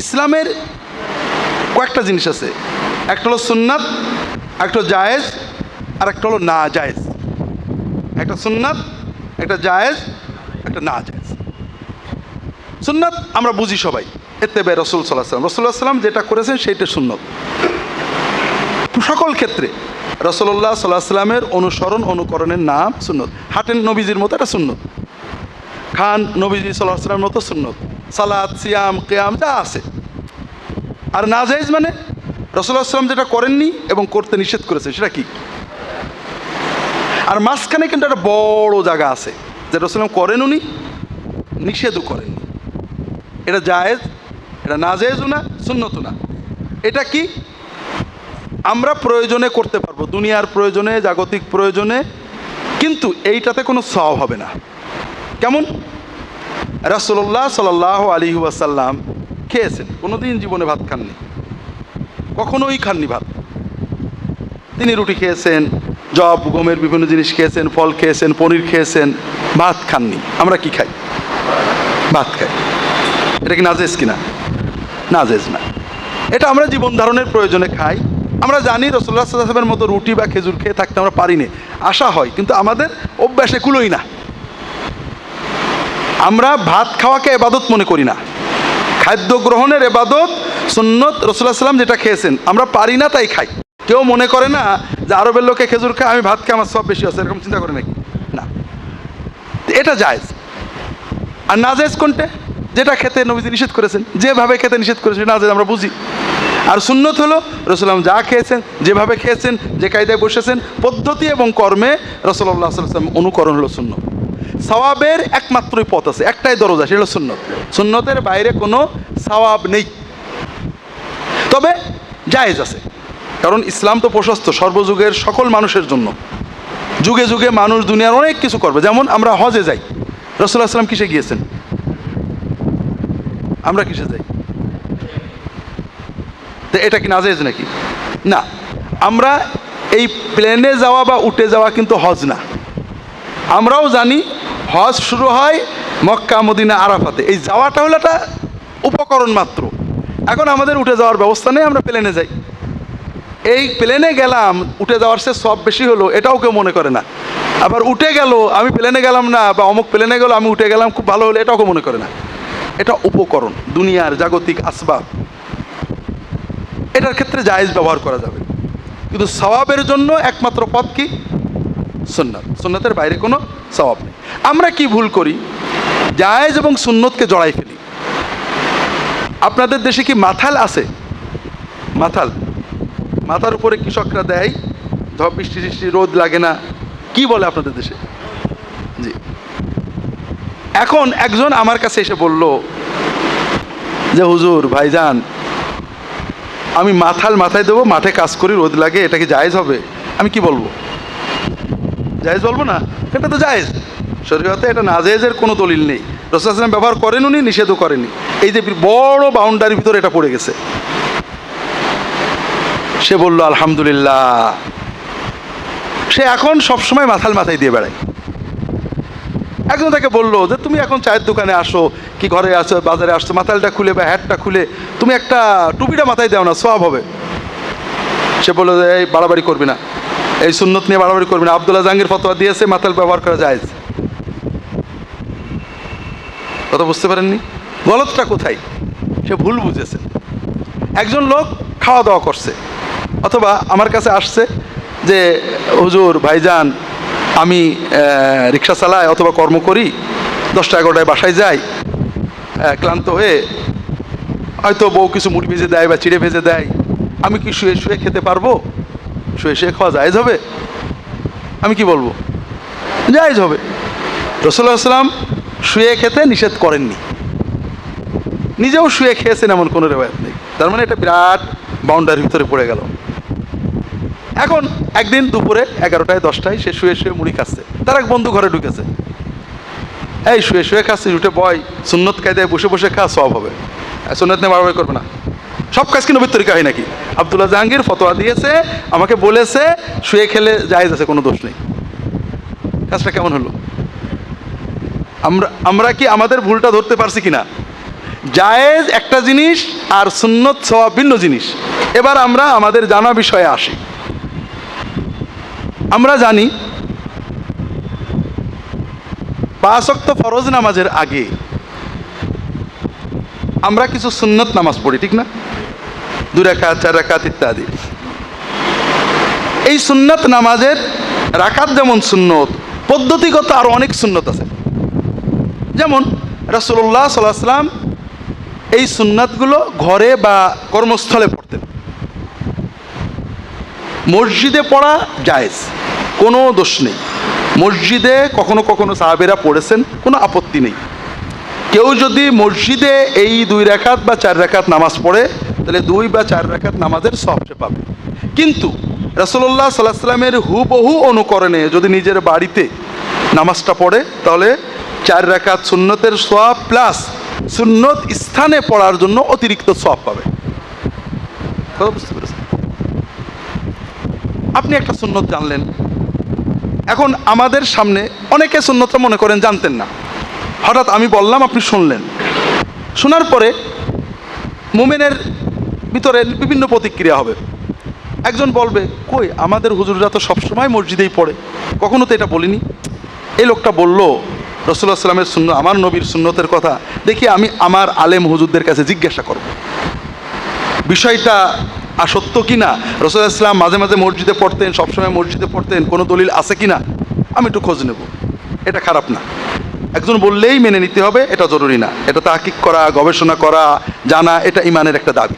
ইসলামের কয়েকটা জিনিস আছে। একটা হলো সুন্নাত, একটা জায়েজ, আর একটা হলো না জায়েজ একটা সুন্নাত, একটা জায়েজ, একটা না জায়েজ সুন্নাত আমরা বুঝি সবাই। এতে বে রসুল সাল্লাহ সাল্লাম রসুল্লাহ সাল্লাম যেটা করেছেন সেইটা সুন্নত। সকল ক্ষেত্রে রসল্লাহ সাল্লাহ সাল্লামের অনুসরণ, অনুকরণের নাম সুন্নত। হাটেন নবীজির মতো একটা সুন্নত। খান নবীজি সাল্লাহ সাল্লামের মতো সুন্নত। সালাদ সিয়াম, কেয়াম, যা আছে। আর না জায়েজ মানে রসুল্লাহ সাল্লাম যেটা করেননি এবং করতে নিষেধ করেছে, সেটা কি? আর মাঝখানে কিন্তু একটা বড় জায়গা আছে, যে রসুলাম করেন উনি, নিষেধও করেননি। এটা জায়েজ, এটা না জায়েজও না, সুন্নতও না। এটা কি? আমরা প্রয়োজনে করতে পারব, দুনিয়ার প্রয়োজনে, জাগতিক প্রয়োজনে, কিন্তু এইটাতে কোনো সব হবে না। কেমন? রাসুল্লাহ সাল্লাহ আলী ওয়াসাল্লাম খেয়েছেন। কোনো দিন জীবনে ভাত খাননি। কখনোই খাননি ভাত। তিনি রুটি খেয়েছেন, জব, গমের বিভিন্ন জিনিস খেয়েছেন, ফল খেয়েছেন, পনির খেয়েছেন, ভাত খাননি। আমরা কি খাই? ভাত খাই। এটা কি নাজেজ কিনা? নাজেজ না। এটা আমরা জীবন ধারণের প্রয়োজনে খাই। আমরা জানি রসুল্লাহ সাল্লামের মতো রুটি বা খেজুর খেয়ে থাকতে আমরা পারি না। আশা হয়, কিন্তু আমাদের অভ্যাসে কুলোই না। আমরা ভাত খাওয়াকে এবাদত মনে করি না। খাদ্য গ্রহণের এবাদত সুন্নত রসুল্লাহ সাল্লাম যেটা খেয়েছেন, আমরা পারি না তাই খাই। কেউ মনে করে না যে আরবের লোকে খেজুর খায়, আমি ভাত খাই, আমার সব বেশি আছে, এরকম চিন্তা করে নাকি? না। এটা জায়েজ। আর না জায়েজ কোনটা? যেটা খেতে নবীজি নিষেধ করেছেন, যেভাবে খেতে নিষেধ করেছেন না জায়েজ আমরা বুঝি। আর সুন্নত হলো রসুলাম যা খেয়েছেন, যেভাবে খেয়েছেন, যে কায়দায় বসেছেন, পদ্ধতি এবং কর্মে রসল্লাহ সাল্লাম অনুকরণ হলো সুন্নত। সওয়াবের একমাত্রই পথ আছে, একটাই দরজা, সেটা সুন্নত। সুন্নতের বাইরে কোনো সওয়াব নেই। তবে জায়েজ আছে, কারণ ইসলাম তো প্রশস্ত সর্বযুগের সকল মানুষের জন্য। যুগে যুগে মানুষ দুনিয়ার অনেক কিছু করবে, যেমন আমরা হজে যাই। রসুল্লাহ সাল্লাম কিসে গিয়েছেন? আমরা কিসে যাই? তো এটা কি নাজেজ নাকি? না, আমরা এই প্লেনে যাওয়া বা উঠে যাওয়া কিন্তু হজ না। আমরাও জানি হজ শুরু হয় মক্কা, মদিনা, আরাফাতে। এই যাওয়াটা হলো একটা উপকরণ মাত্র। এখন আমাদের উঠে যাওয়ার ব্যবস্থা নেই, আমরা প্লেনে যাই। এই প্লেনে গেলাম, উঠে যাওয়ার সে সব বেশি হলো, এটাও কেউ মনে করে না। আবার উঠে গেল, আমি প্লেনে গেলাম না, বা অমুক প্লেনে গেল, আমি উঠে গেলাম, খুব ভালো হলো, এটাও কেউ মনে করে না। এটা উপকরণ, দুনিয়ার জাগতিক আসবাব। এটার ক্ষেত্রে জায়েজ ব্যবহার করা যাবে। কিন্তু সওয়াবের জন্য একমাত্র পথ কি? সুন্নত। সুন্নতের বাইরে কোনো সওয়াব নেই। আমরা কি ভুল করি? জায়েজ এবং সুন্নতকে জড়াই ফেলি। আপনাদের দেশে কি মাথাল আছে? মাথাল। মাথার উপরে কৃষকরা দেয়? ঝড়, বৃষ্টি সৃষ্টি রোদ লাগে না। কি বলে আপনাদের দেশে? জি। এখন একজন আমার কাছে এসে বলল যে, হুজুর, ভাইজান, আমি মাথাল মাথায় দেবো, মাঠে কাজ করি, রোদ লাগে, এটা কি জায়েজ হবে? আমি কি বলব? জায়েজ বলব না? এটা তো জায়েজ। শরীয়তে এটা না জায়েজের কোনো দলিল নেই। রসুলাম ব্যবহার করেন উনি, নিষেধও করেনি এই যে বড় বাউন্ডারির ভিতরে এটা পড়ে গেছে। সে বলল, আলহামদুলিল্লাহ। সে এখন সবসময় মাথাল মাথায় দিয়ে বেড়ায়। একজন তাকে বলল, যে তুমি এখন চায়ের দোকানে আসো, কি ঘরে আসো, বাজারে আসছো, মাথালটা খুলে বা হ্যাটটা খুলে, তুমি একটা টুপিটা মাথায় দাও না সব হবে। সে বলল যে এই বাড়াবাড়ি করবি না। এই সুন্নত নিয়ে বাড়াবাড়ি করবি না। আবদুল্লাহ জাহাঙ্গীর ফতোয়া দিয়েছে, মাথাল ব্যবহার করা যায় কথা বুঝতে পারেননি? গলতটা কোথায়? সে ভুল বুঝেছে। একজন লোক খাওয়া দাওয়া করছে, অথবা আমার কাছে আসছে যে, হুজুর, ভাইজান, আমি রিক্সা চালাই অথবা কর্ম করি, দশটা এগারোটায় বাসায় যাই। ক্লান্ত হয়ে হয়তো বউ কিছু মুড়ি ভেজে দেয় বা চিড়ে ভেজে দেয়। আমি কি শুয়ে শুয়ে খেতে পারব? শুয়ে শুয়ে খাওয়া জায়েজ হবে? আমি কি বলব? জায়েজ হবে। রসুল্লাহ সাল্লাম শুয়ে খেতে নিষেধ করেননি। নিজেও শুয়ে খেয়েছেন এমন কোনো রেওয়ায়ত নেই। তার মানে এটা বিরাট বাউন্ডারির ভিতরে পড়ে গেল। এখন একদিন দুপুরে এগারোটায়, দশটায় সে শুয়ে শুয়ে মুড়ি খাচ্ছে। তার এক বন্ধু ঘরে ঢুকেছে। এই শুয়ে শুয়ে খাচ্ছিস, উঠে বয়, সুন্নত কায়দায় বসে বসে খা সব হবে। সুন্নত নিয়ে বাড়াবাড়ি করবে না। সব কাজ কি নবীর তরিকা হয় নাকি? আবদুল্লাহ জাহাঙ্গীর ফতোয়া দিয়েছে, আমাকে বলেছে, শুয়ে খেলে জায়েজ আছে, কোনো দোষ নেই। কাজটা কেমন হলো? আমরা আমরা কি আমাদের ভুলটা ধরতে পারছি কি না জায়েজ একটা জিনিস আর সুন্নত সওয়াব ভিন্ন জিনিস। এবার আমরা আমাদের জানা বিষয়ে আসি। আমরা জানি পাঁচক্ত ফরজ নামাজের আগে আমরা কিছু সুন্নত নামাজ পড়ি, ঠিক না? দু রাকাত, চার রাকাত ইত্যাদি। এই সুন্নত নামাজের রাকাত যেমন সুন্নত, পদ্ধতিগত আরও অনেক সুন্নত আছে। যেমন রাসুল্লাহ সাল্লাম এই সুন্নাতগুলো ঘরে বা কর্মস্থলে পড়তেন। মসজিদে পড়া জায়েজ, কোনো দোষ নেই। মসজিদে কখনো কখনো সাহাবেরা পড়েছেন, কোনো আপত্তি নেই। কেউ যদি মসজিদে এই দুই রেখাত বা চার রেখাত নামাজ পড়ে, তাহলে দুই বা চার রেখাত নামাজের সব সে পাবে। কিন্তু রসল্লাহ সাল্লাহ সাল্লামের হুবহু অনুকরণে যদি নিজের বাড়িতে নামাজটা পড়ে, তাহলে চার রেখাত সুন্নতের সব প্লাস সুন্নত স্থানে পড়ার জন্য অতিরিক্ত সব পাবে। আপনি একটা সুন্নত জানলেন। এখন আমাদের সামনে অনেকে সুন্নতটা মনে করেন জানতেন না। হঠাৎ আমি বললাম, আপনি শুনলেন। শোনার পরে মোমেনের ভিতরে বিভিন্ন প্রতিক্রিয়া হবে। একজন বলবে, কই, আমাদের হুজুররা তো সবসময় মসজিদেই পড়ে। কখনো তো এটা বলিনি? এই লোকটা বলল রসুল্লাহ সাল্লামের শূন্য আমার নবীর সুন্নতের কথা দেখি আমি আমার আলেম হুজুরদের কাছে জিজ্ঞাসা করব। বিষয়টা আসত্য কি না রসুল্লাহ ইসলাম মাঝে মাঝে মসজিদে পড়তেন, সবসময় মসজিদে পড়তেন, কোনো দলিল আছে কি না আমি একটু খোঁজ নেব। এটা খারাপ না। একজন বললেই মেনে নিতে হবে, এটা জরুরি না। এটা তাহকিক করা, গবেষণা করা, জানা, এটা ইমানের একটা দাবি।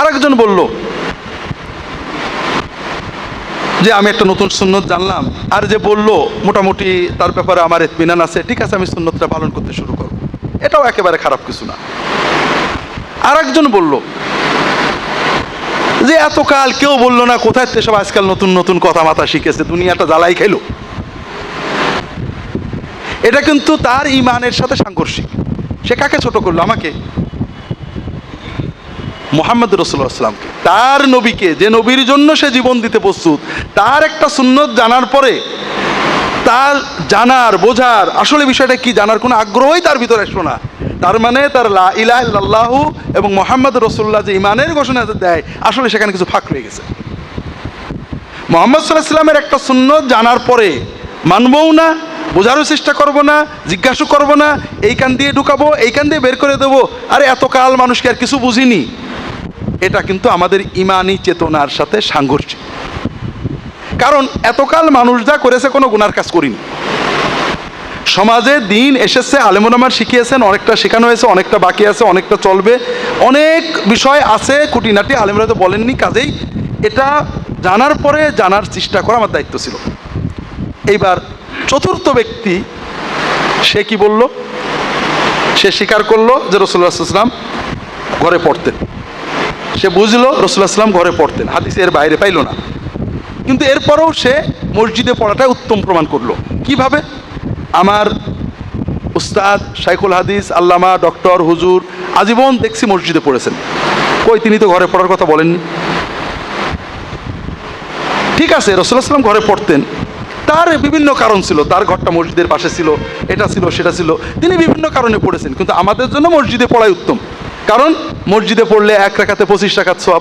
আরেকজন বলল যে আমি একটা নতুন সুন্নত জানলাম, আর যে বলল, মোটামুটি তার ব্যাপারে আমার এতমিনান আছে, ঠিক আছে, আমি সুন্নতটা পালন করতে শুরু করব। এটাও একেবারে খারাপ কিছু না। আর একজন বলল, যে এতকাল কেউ বলল না, কোথায় সব আজকাল নতুন নতুন কথা মাথা শিখেছে, দুনিয়াটা জ্বালাই খেলো? এটা কিন্তু তার ইমানের সাথে সাংঘর্ষিক। সে কাকে ছোট করল? আমাকে? মোহাম্মদ রসুল্লাহামকে তার নবীকে, যে নবীর জন্য সে জীবন দিতে প্রস্তুত, তার একটা সুন্নত জানার পরে তার জানার, বোঝার, আসলে বিষয়টা কি, জানার কোনো আগ্রহই তার ভিতরে আসলো না। তার মানে তার লা ইলাহ এবং মোহাম্মদ রসুল্লাহ যে ইমানের ঘোষণা দেয়, আসলে সেখানে কিছু ফাঁক রয়ে গেছে। মোহাম্মদ সাল্লাহ সাল্লামের একটা সুন্নত জানার পরে, মানবও না, বোঝারও চেষ্টা করব না জিজ্ঞাসা করব না এইখান দিয়ে ঢুকাবো এইখান দিয়ে বের করে দেবো, আরে এতকাল মানুষকে আর কিছু বুঝিনি। এটা কিন্তু আমাদের ইমানি চেতনার সাথে সাংঘর্ষিক। কারণ এতকাল মানুষ যা করেছে কোনো গুনার কাজ করিনি। সমাজে দিন এসেছে আলেমুলামার শিখিয়েছেন, অনেকটা শেখানো হয়েছে, অনেকটা বাকি আছে, অনেকটা চলবে। অনেক বিষয় আছে, খুঁটিনাটি আলেমরা তো বলেননি, কাজেই এটা জানার পরে জানার চেষ্টা করা আমার দায়িত্ব ছিল। এইবার চতুর্থ ব্যক্তি, সে কি বলল? সে স্বীকার করল যে রসুল্লাহাম ঘরে পড়তেন। সে বুঝলো রসুল্লাহাম ঘরে পড়তেন। হাদিস এর বাইরে পাইল না। কিন্তু এরপরেও সে মসজিদে পড়াটা উত্তম প্রমাণ করল। কীভাবে? আমার উস্তাদ শাইখুল হাদিস, আল্লামা, ডক্টর, হুজুর আজীবন দেখছি মসজিদে পড়েছেন। কই, তিনি তো ঘরে পড়ার কথা বলেননি। ঠিক আছে রসুল্লাহ সাল্লাম ঘরে পড়তেন। তার বিভিন্ন কারণ ছিল। তার ঘরটা মসজিদের পাশে ছিল, এটা ছিল, সেটা ছিল। তিনি বিভিন্ন কারণে পড়েছেন। কিন্তু আমাদের জন্য মসজিদে পড়াই উত্তম। কারণ মসজিদে পড়লে এক রাখাতে পঁচিশ টাকার সব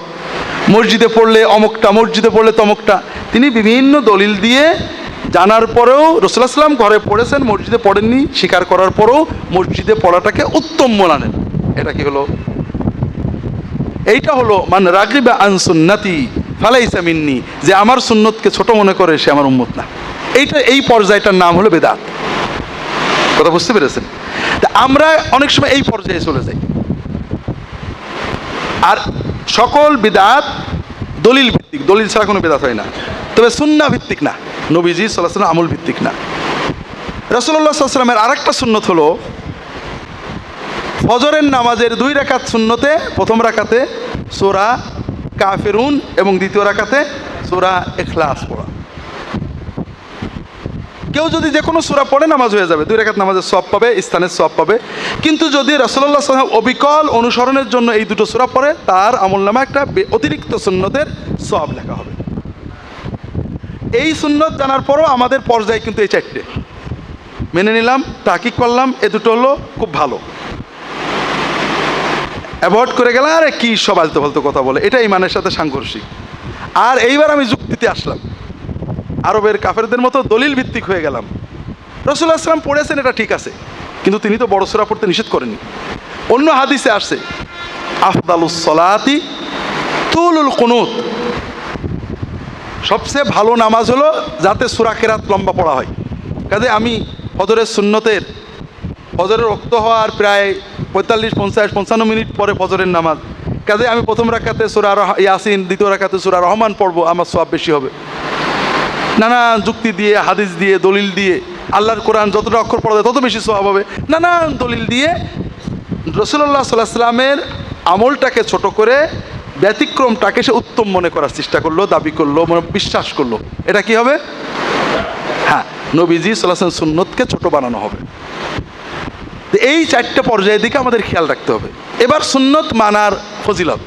মসজিদে পড়লে অমুকটা, মসজিদে পড়লে তমকটা। তিনি বিভিন্ন দলিল দিয়ে জানার পরেও সাল্লাম ঘরে পড়েছেন, মসজিদে পড়েননি। স্বীকার করার পরেও মসজিদে পড়াটাকে উত্তম মনানেন এটা কি হলো? এইটা হলো, মান রাগিবা আনসুন্নাতি ফালাইসা মিন্নি যে আমার সুন্নতকে ছোট মনে করে সে আমার উম্মত না। এইটা, এই পর্যায়টার নাম হলো বেদাত। কথা বুঝতে পেরেছেন? আমরা অনেক সময় এই পর্যায়ে চলে যাই। আর সকল বিদাত দলিল ভিত্তিক, দলিল ছাড়া কোনো বেদাত হয় না। তবে সুন্না ভিত্তিক না, নবীজি সাল্লাহ আমল ভিত্তিক না। রসল্লা সাল্লামের আরেকটা সুন্নত হলো, ফজরের নামাজের দুই রাকাত শূন্যতে প্রথম রাকাতে সোরা কাফেরুন এবং দ্বিতীয় রাকাতে সোরা এখলাস পড়া। কেউ যদি যে কোনো সুরা পড়ে নামাজ হয়ে যাবে, দুই রেখাত নামাজের সব পাবে স্থানের সব পাবে। কিন্তু যদি রসল্লাহ সাল্লাম অবিকল অনুসরণের জন্য এই দুটো সুরা পড়ে, তার আমল নামা একটা অতিরিক্ত সুন্নতের সব লেখা হবে। এই সুন্নত জানার পরও আমাদের পর্যায়ে কিন্তু এই চারটে। মেনে নিলাম তাকিক করলাম, এ দুটো হলো খুব ভালো। অ্যাভয়েড করে গেলাম, আরে কী সব আলতো ফালতো কথা বলে, এটা ইমানের সাথে সাংঘর্ষিক। আর এইবার আমি যুক্তিতে আসলাম। আরবের কাফেরদের মতো দলিল ভিত্তিক হয়ে গেলাম। রসুল্লাহ আসলাম পড়েছেন এটা ঠিক আছে, কিন্তু তিনি তো বড় সুরা পড়তে নিষেধ করেনি অন্য হাদিসে আসছে, আফদালুস সলাতি তুলুল কুনুত। সবচেয়ে ভালো নামাজ হলো যাতে সুরা কেরাত লম্বা পড়া হয়। কাজে আমি ফজরের সুন্নতের, ফজরের রক্ত হওয়ার প্রায় পঁয়তাল্লিশ, পঞ্চাশ, পঞ্চান্ন মিনিট পরে ফজরের নামাজ। কাজে আমি প্রথম রাখাতে সুরা ইয়াসিন, দ্বিতীয় রাখাতে সুরা রহমান পড়ব, আমার সব বেশি হবে। নানান যুক্তি দিয়ে, হাদিস দিয়ে, দলিল দিয়ে, আল্লাহর কোরআন যতটা অক্ষর পড়া যায় তত বেশি সব হবে। নানান দলিল দিয়ে রসুল্লাহ সাল্লাহ সাল্লামের আমলটাকে ছোট করে ব্যতিক্রমটাকে সে উত্তম মনে করার চেষ্টা করল, দাবি করল, মনে বিশ্বাস করল। এটা কি হবে? হ্যাঁ নবীজি সাল্লাহ সুন্নতকে ছোট বানানো হবে। এই চারটে পর্যায়ের দিকে আমাদের খেয়াল রাখতে হবে। এবার সুন্নত মানার ফজিলত।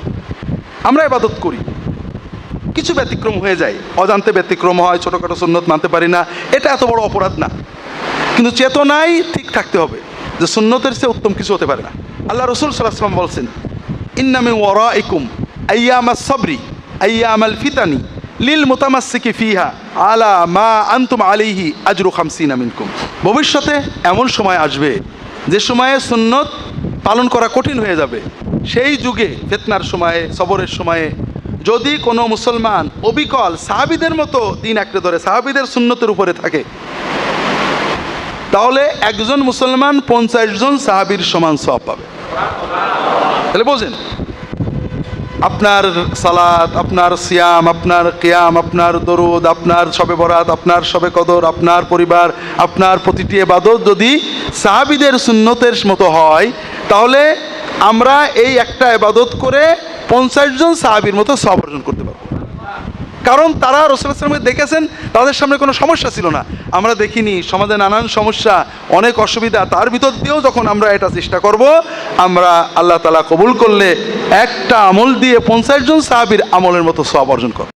আমরা এবাদত করি। কিছু ব্যতিক্রম হয়ে যায়। অজান্তে ব্যতিক্রম হয়, ছোটোখাটো সুন্নত মানতে পারি না। এটা এত বড় অপরাধ না। কিন্তু চেতনাই ঠিক থাকতে হবে যে সুন্নতের চেয়ে উত্তম কিছু হতে পারে না। আল্লাহ রসুল সাল্লাহাম বলছেন ইন্নামি ওয়ারা ইকুম আইয়ামা সবরি, আইয়ামাল ফিতানি লিল মোতামাসিকি ফিহা আলা মা আন্তুম আলিহি আজরু খামসিনা মিনকুম। ভবিষ্যতে এমন সময় আসবে যে সময়ে সুন্নত পালন করা কঠিন হয়ে যাবে। সেই যুগে ফেতনার সময়ে, সবরের সময়ে যদি কোনো মুসলমান অবিকল সাহাবিদের মতো দিন আঁকড়ে ধরে, সাহাবিদের সুন্নতের উপরে থাকে, তাহলে একজন মুসলমান পঞ্চাশ জন সাহাবির সমান সব পাবে। তাহলে বোঝেন, আপনার সালাত, আপনার সিয়াম, আপনার কেয়াম, আপনার দরুদ, আপনার সবে বরাত, আপনার সবে কদর, আপনার পরিবার, আপনার প্রতিটি এবাদত যদি সাহাবিদের সুন্নতের মতো হয়, তাহলে আমরা এই একটা এবাদত করে পঞ্চাশ জন সাহাবির মতো সব অর্জন করতে পারব। কারণ তারা রসুলামকে দেখেছেন, তাদের সামনে কোনো সমস্যা ছিল না। আমরা দেখিনি, সমাজে নানান সমস্যা, অনেক অসুবিধা, তার ভিতর দিয়েও যখন আমরা এটা চেষ্টা করব, আমরা আল্লাহ তালা কবুল করলে একটা আমল দিয়ে পঞ্চাশ জন সাহাবির আমলের মতো সব অর্জন করব।